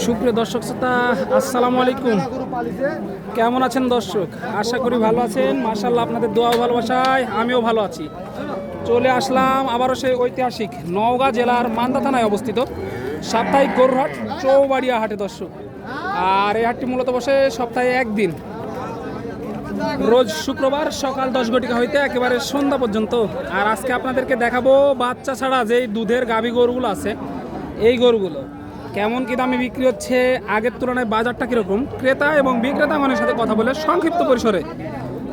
সুপ্রিয় দর্শক শ্রোতা, আসসালামু আলাইকুম। কেমন আছেন দর্শক? আশা করি ভালো আছেন। মার্শাল্লাহ আপনাদের দোয়া ভালোবাসায় আমিও ভালো আছি। চলে আসলাম আবারও সেই ঐতিহাসিক নওগাঁ জেলার মান্দা থানায় অবস্থিত সাপ্তাহিক গরুরহাট চৌবাড়িয়া হাটে দর্শক। আর এই হাটটি মূলত বসে সপ্তাহে একদিন। রোজ শুক্রবার সকাল দশ ঘটিকা হইতে একেবারে সন্ধ্যা পর্যন্ত। আর আজকে আপনাদেরকে দেখাবো, বাচ্চা ছাড়া যেই দুধের গাভী গরুগুলো আছে, এই গরুগুলো। কেমন কি দামে বিক্রি হচ্ছে? আগের তুলনায় বাজারটা কীরকম? ক্রেতা এবং বিক্রেতা মানের সাথে কথা বলে সংক্ষিপ্ত পরিসরে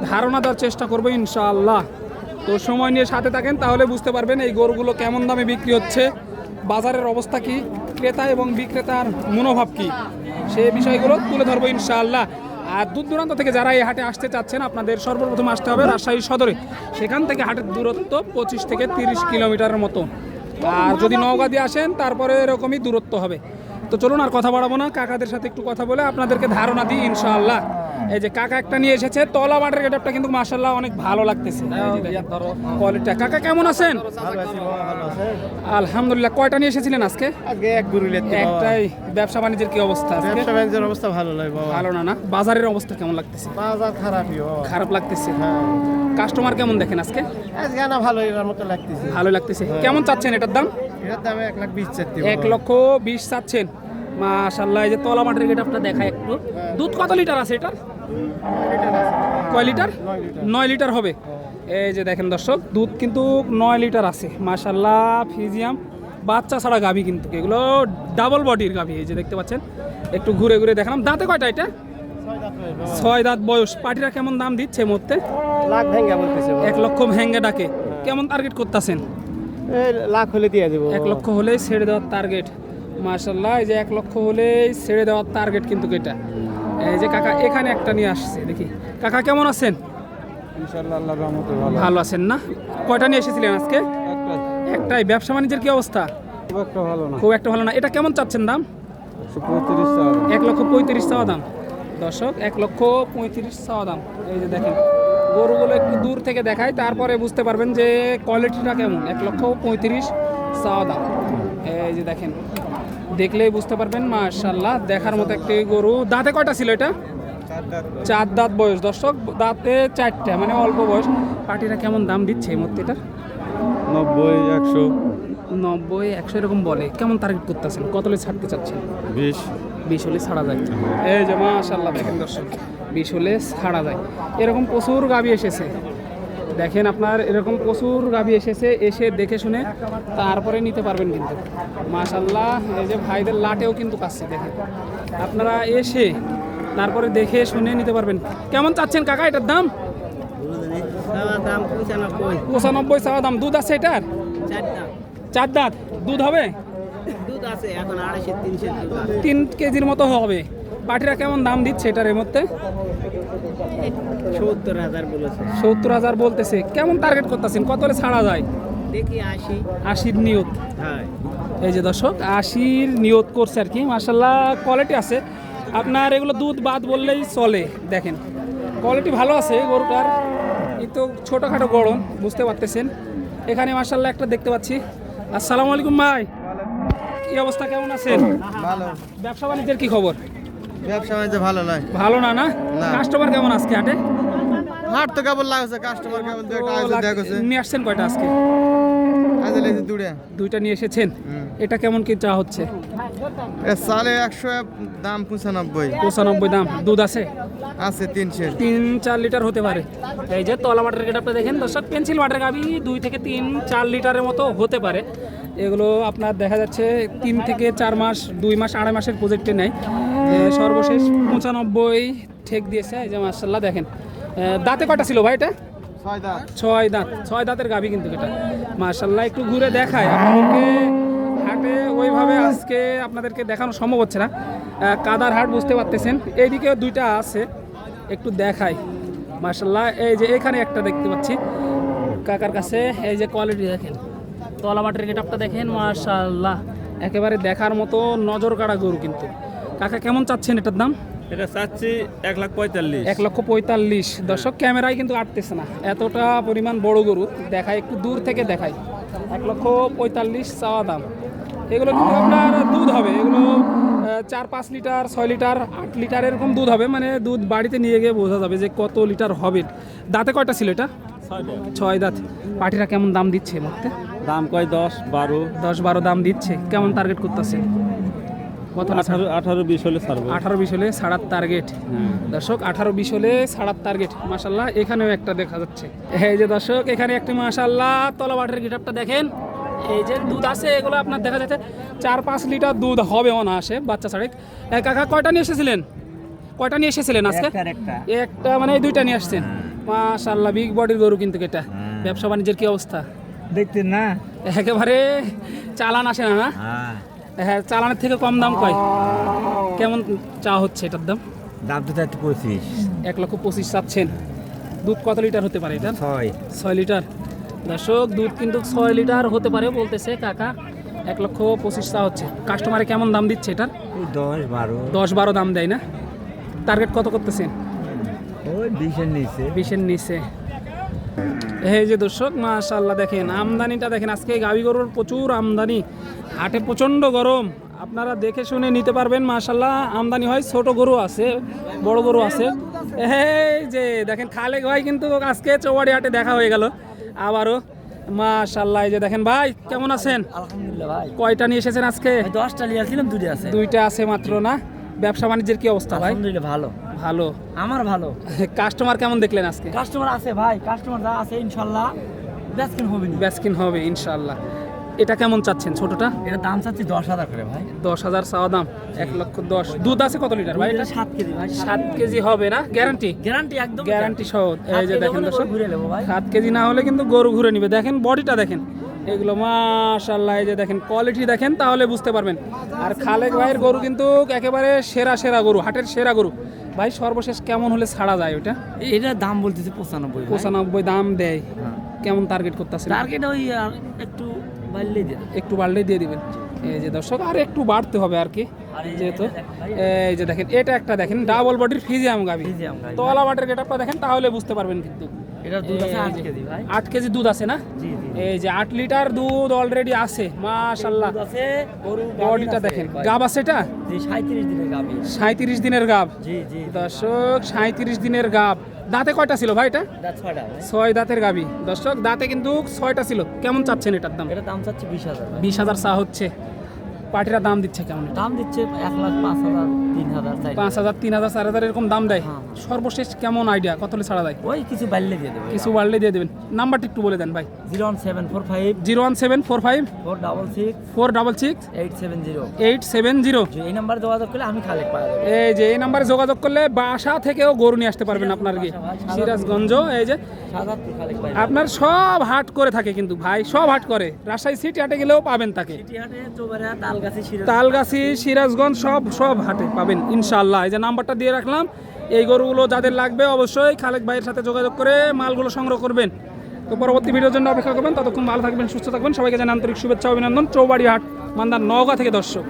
ধারণা দেওয়ার চেষ্টা করব ইনশাআল্লাহ। তো সময় নিয়ে সাথে থাকেন, তাহলে বুঝতে পারবেন এই গরুগুলো কেমন দামে বিক্রি হচ্ছে। বাজারের অবস্থা কি? ক্রেতা এবং বিক্রেতার মনোভাব কি? সেই বিষয়গুলো তুলে ধরবো ইনশাআল্লাহ। আর দূর দূরান্ত থেকে যারা এই হাটে আসতে চাচ্ছেন, আপনাদের সর্বপ্রথম আসতে হবে রাজশাহী সদরে। সেখান থেকে হাটের দূরত্ব পঁচিশ থেকে তিরিশ কিলোমিটারের মতো। আর যদি নওগাঁ দিয়ে আসেন তারপরে এরকমই দূরত্ব হবে। তো চলুন আর কথা বাড়াবো না। কাকাদের সাথে একটু কথা বলে আপনাদেরকে ধারণা দিই ইনশাআল্লাহ। এই যে কাকা একটা নিয়ে এসেছে তলা মাঠের গেটআপটা কিন্তু মার্শাল্লাহ অনেক ভালো লাগতেছে। কোয়ালিটিটা কাকা কেমন আছেন? আলহামদুলিল্লাহ কয়টা নিয়ে এসেছিলেন আজকে? একটাই ব্যবসা বাণিজ্যের কি অবস্থা ব্যবসা বাণিজ্যের অবস্থা ভালো বাবা। ভালো না না? বাজারের অবস্থা কেমন লাগতেছে? বাজার খারাপই খারাপ লাগতেছে? হ্যাঁ। কাস্টমার কেমন দেখেন আজকে? আজকে না ভালো এর মতো লাগতেছে। ভালো লাগতেছে। কেমন চাচ্ছেন এটার দাম? এটার দামে এক লাখ বিশ চারটি এক লক্ষ বিশ চাচ্ছেন। মাশাল্লাহ এই যে তলা মাঠের গেট আপনার দেখায় একটু। দুধ কত লিটার আছে এটার? কয় লিটার? নয় লিটার হবে। এই যে দেখেন দর্শক দুধ কিন্তু নয় লিটার আছে। মাশাল্লাহ ফিজিয়াম। বাচ্চা ছাড়া গাভী কিন্তু। এগুলো ডাবল বডির গাভী এই যে দেখতে পাচ্ছেন। একটু ঘুরে ঘুরে দেখালাম। দাঁতে কয়টা এটা? ছয় দাঁত বয়স। পাটিরা কেমন দাম দিচ্ছে মধ্যে এক লক্ষ ভেঙ্গে ডাকে। কেমন টার্গেট করতেছেন? লাখ হলে দিয়ে দেবো। এক লক্ষ হলেই ছেড়ে দেওয়ার টার্গেট মার্শাল্লাহ এই যে এক লক্ষ হলেই ছেড়ে দেওয়ার টার্গেট কিন্তু এটা। এই যে কাকা এখানে একটা নিয়ে আসছে দেখি। কাকা কেমন আছেন? ভালো আছেন না? কয়টা নিয়ে এসেছিলেন আজকে? একটাই। ব্যবসা বাণিজ্যের কি অবস্থা? খুব একটা ভালো না। এটা কেমন চাচ্ছেন দাম? টাকা এক লক্ষ পঁয়ত্রিশ চাওয়া দাম। দর্শক এক লক্ষ পঁয়ত্রিশ চাওয়া দাম। এই যে দেখেন গরুগুলো একটু দূর থেকে দেখায় তারপরে বুঝতে পারবেন যে কোয়ালিটিটা কেমন। এক লক্ষ পঁয়ত্রিশ চাওয়া দাম। এই যে দেখেন দেখলেই বুঝতে পারবেন মাশাল্লাহ দেখার মতো একটি গরু। দাঁতে কয়টা ছিল এটা? চার দাঁত বয়স। দর্শক দাঁতে চারটা মানে অল্প বয়স। পার্টিরা কেমন দাম দিচ্ছে এই মধ্যে এটার? নব্বই একশো। নব্বই একশো এরকম বলে। কেমন টার্গেট করতেছেন? কত হলে ছাড়তে চাচ্ছেন? বিশ। বিশ হলে ছাড়া যায়। এই যে মাশাল্লাহ দেখেন দর্শক বিশ হলে ছাড়া যায়। এরকম প্রচুর গাবি এসেছে। দেখেন আপনার এরকম প্রচুর গাবি এসেছে এসে দেখে শুনে তারপরে নিতে পারবেন কিন্তু। মাশাল্লাহ এই যে ভাইদের লাটেও কিন্তু পাচ্ছে দেখেন। আপনারা এসে তারপরে দেখে শুনে নিতে পারবেন। কেমন চাচ্ছেন কাকা এটার দাম? দাম পঁচানব্বই চাওয়া দাম। দুধ আছে এটার? চার দাঁত। দুধ হবে? দুধ আছে এখন আড়াইশো দুধ আছে তিন কেজির মতো হবে। পাটিরা কেমন দাম দিচ্ছে এটার এর মধ্যে? সত্তর হাজার বলেছে। সত্তর হাজার বলতেছে। কেমন টার্গেট করতেছেন? কত হলে ছাড়া যায়? দেখি আসি আশির নিয়ত। হ্যাঁ। এই যে দর্শক আশির নিয়ত করছে আর কি। মার্শাল্লাহ কোয়ালিটি আছে। আপনার এগুলো দুধ বাদ বললেই চলে। দেখেন কোয়ালিটি ভালো আছে গরুটার কিন্তু ছোটোখাটো গরম বুঝতে পারতেছেন। এখানে মার্শাল্লাহ একটা দেখতে পাচ্ছি। আসসালামু আলাইকুম ভাই। কি অবস্থা কেমন আছেন? ভালো। ব্যবসা বাণিজ্যের কি খবর? ব্যবসা বাণিজ্য ভালো নয়। ভালো না না। কাস্টমার কেমন আজকে হাটে? হাট তো কেবল লাগছে কাস্টমার কেবল একটা আইসে দেখছে নিয়ে আসছেন কয়টা আজকে? আজ লেগেছে দুড়ে দুইটা। নিয়ে এসেছেন? এটা কেমন কি চা হচ্ছে? সালে একশো দাম পঁচানব্বই। পঁচানব্বই দাম। দুধ আছে? আছে তিনশো। তিন চার লিটার হতে পারে। এই যে তলা মাটের গেট আপনি দেখেন দর্শক পেন্সিল মাটের গাবি দুই থেকে তিন চার লিটারের মতো হতে পারে। এগুলো আপনার দেখা যাচ্ছে তিন থেকে চার মাস দুই মাস আড়াই মাসের প্রজেক্টে নেয়। সর্বশেষ পঁচানব্বই ঠেক দিয়েছে এই যে মার্শাল্লাহ দেখেন। দাঁতে কটা ছিল ভাই এটা? ছয় দাম ছয় দাঁত ছয় দাঁতের গাবি কিন্তু এটা। মার্শাল্লাহ একটু ঘুরে দেখায় আপনাদেরকে হাটে ওইভাবে আজকে আপনাদেরকে দেখানো সম্ভব হচ্ছে না। কাদার হাট বুঝতে পারতেছেন। এইদিকেও দুইটা আছে একটু দেখায় মার্শাল্লাহ এই যে এখানে একটা দেখতে পাচ্ছি। কাকার কাছে এই যে কোয়ালিটি দেখেন। তলা মাটির গেটআপটা দেখেন মার্শাল্লাহ একেবারে দেখার মতো নজর কাড়া গরু কিন্তু। কাকা কেমন চাচ্ছেন এটার দাম? এটা চাচ্ছি এক লাখ পঁয়তাল্লিশ। এক লক্ষ পঁয়তাল্লিশ। দর্শক ক্যামেরায় কিন্তু আটতেছে না। এতটা পরিমাণ বড় গরু দেখায় একটু দূর থেকে দেখায় এক লক্ষ পঁয়তাল্লিশ চাওয়া দাম। এগুলো কিন্তু আপনার দুধ হবে। এগুলো চার পাঁচ লিটার ছয় লিটার আট লিটার এরকম দুধ হবে। মানে দুধ বাড়িতে নিয়ে গিয়ে বোঝা যাবে যে কত লিটার হবে। দাঁতে কয়টা ছিল এটা? ছয় দাঁত। পাটিরা কেমন দাম দিচ্ছে মুহূর্তে? দাম কয়? দশ বারো? দশ বারো দাম দিচ্ছে। কেমন টার্গেট করতেছে? কত আঠারো আঠারো বিশ হলে ছাড়বো। আঠারো বিশ হলে সাড়ার টার্গেট হ্যাঁ। দর্শক আঠারো বিশ হলে সাড়ার টার্গেট মাসাল্লাহ এখানেও একটা দেখা যাচ্ছে। এই যে দর্শক এখানে একটি মাসাল্লাহ তলাবাটের গিটারটা দেখেন। এই যে দুধ আছে এগুলো আপনার দেখা যাচ্ছে চার পাঁচ লিটার দুধ হবে অনায়াসে বাচ্চা ছাড়েক এ কাকা কয়টা নিয়ে এসেছিলেন? কয়টা নিয়ে এসেছিলেন আজকে? একটা মানে দুইটা নিয়ে আসছেন। মাশাল্লাহ বিগ বডির গরু কিন্তু এটা। ব্যবসা বাণিজ্যের কি অবস্থা? দেখতেন না? একেবারে চালান আসে না না? হ্যাঁ। হ্যাঁ চালানের থেকে কম দাম কয়? কেমন চা হচ্ছে এটার দাম? দাম তো চাইতে পঁচিশ। এক লক্ষ পঁচিশ চাচ্ছেন। দুধ কত লিটার হতে পারে এটা ছয়। ছয় লিটার। দর্শক দুধ কিন্তু ছয় লিটার হতে পারে বলতেছে কাকা। এক লক্ষ পঁচিশ চা হচ্ছে। কাস্টমারে কেমন দাম দিচ্ছে এটার? দশ বারো। দশ বারো দাম দেয় না? টার্গেট কত করতেছেন? ওই বিশের নিচে। বিশের নিচে। এই যে দর্শক মাশাল্লাহ দেখেন আমদানিটা দেখেন আজকে গাভী গরুর প্রচুর আমদানি। হাটে প্রচণ্ড গরম। আপনারা দেখে শুনে নিতে পারবেন মাশাল্লাহ আমদানি হয় ছোট গরু আছে বড় গরু আছে। এই যে দেখেন খালেক ভাই কিন্তু আজকে চৌবাড়ি হাটে দেখা হয়ে গেল। আবারও মাশাল্লাহ এই যে দেখেন ভাই কেমন আছেন? আলহামদুলিল্লাহ ভাই। কয়টা নিয়ে এসেছেন আজকে? দশটা নিয়ে লিয়াছিলাম দুটো আছে। দুইটা আছে মাত্র না? ব্যবসা বাণিজ্যের কি অবস্থা ভাই? আলহামদুলিল্লাহ ভালো। ভালো। আমার ভালো। কাস্টমার কেমন দেখলেন আজকে? কাস্টমার আছে ভাই কাস্টমার যা আছে ইনশাল্লাহ। বেচকিন হবে না। ব্যাসকিন হবে ইনশাল্লাহ। এটা কেমন চাচ্ছেন ছোটটা? এটা দাম চাচ্ছি দশ হাজার করে ভাই। দশ হাজার চাওয়া দাম এক লক্ষ দশ। দুধ আছে কত লিটার ভাই এটা? সাত কেজি ভাই। সাত কেজি হবে না? গ্যারান্টি গ্যারান্টি একদম গ্যারান্টি সহ। এই যে দেখেন দর্শক ঘুরে নেব ভাই। সাত কেজি না হলে কিন্তু গরু ঘুরে নিবে। দেখেন বডিটা দেখেন। এগুলো মাশাল্লাহ এই যে দেখেন কোয়ালিটি দেখেন তাহলে বুঝতে পারবেন। আর খালেক ভাইয়ের গরু কিন্তু একেবারে সেরা সেরা গরু হাটের সেরা গরু। ভাই সর্বশেষ কেমন হলে ছাড়া যায় ওটা এটা দাম বলতেছে পঁচানব্বই পঁচানব্বই দাম দেয়। কেমন টার্গেট করতেছে টার্গেট ওই একটু বাড়লেই দিয়ে একটু বাড়লেই দিয়ে দিবেন। এই যে দর্শক আর একটু বাড়তে হবে আর কি যেহেতু। এটা। এই যে দেখেন এটা একটা দেখেন ডাবল বডির ফিজিয়াম গাবি। তলা বাটের গেটআপটা দেখেন তাহলে বুঝতে পারবেন কিন্তু। এটার দুধ আছে আট কেজি ভাই। আট কেজি দুধ আছে না? এই যে আট লিটার দুধ অলরেডি আছে মাশাল্লাহ আছে বডিটা দেখেন গাব আছে এটা? সাঁত্রিশ দিনের গাবি সাঁত্রিশ দিনের গাব জি জি দর্শক সাঁত্রিশ দিনের গাব দাঁতে কয়টা ছিল ভাই এটা? ছয় দাঁতের গাবি দর্শক দাঁতে কিন্তু ছয়টা ছিল। কেমন চাচ্ছেন এটার দাম? এটা দাম চাচ্ছি বিশ হাজার বিশ হাজার চা হচ্ছে। পার্টিরা দাম দিচ্ছে কেমন দাম দিচ্ছে এক লাখ পাঁচ হাজার। পাঁচ হাজার তিন হাজার চার হাজার এরকম দাম দেয়। হ্যাঁ। সর্বশেষ কেমন আইডিয়া কত হলে ছাড়া দেয়? ওই কিছু বাড়লে দিয়ে দেবে। কিছু বাড়লে দিয়ে দেবেন। নাম্বারটা একটু বলে দেন ভাই। Zero one seven four five. Zero one seven four five. Four double six. Four double six. Eight seven zero. Eight seven zero. এই নাম্বারে যোগাযোগ করলে আমি খালেক পাওয়া এই যে এই নাম্বারে যোগাযোগ করলে বাসা থেকেও গরু নিয়ে আসতে পারবেন আপনার কি সিরাজগঞ্জ এই যে। আপনার সব হাট করে থাকে কিন্তু ভাই সব হাট করে। রাজশাহী সিটি হাটে গেলেও পাবেন তাকে। তালগাছি সিরাজগঞ্জ সব সব হাটে পাবেন। ইনশাল্লাহ এই যে নাম্বারটা দিয়ে রাখলাম, এই গরুগুলো যাদের লাগবে অবশ্যই খালেক ভাইয়ের সাথে যোগাযোগ করে মালগুলো সংগ্রহ করবেন। তো পরবর্তী ভিডিওর জন্য অপেক্ষা করবেন, ততক্ষণ ভালো থাকবেন, সুস্থ থাকবেন। সবাইকে জানান আন্তরিক শুভেচ্ছা, অভিনন্দন। চৌবাড়ি হাট মান্দার নওগাঁ থেকে দর্শক।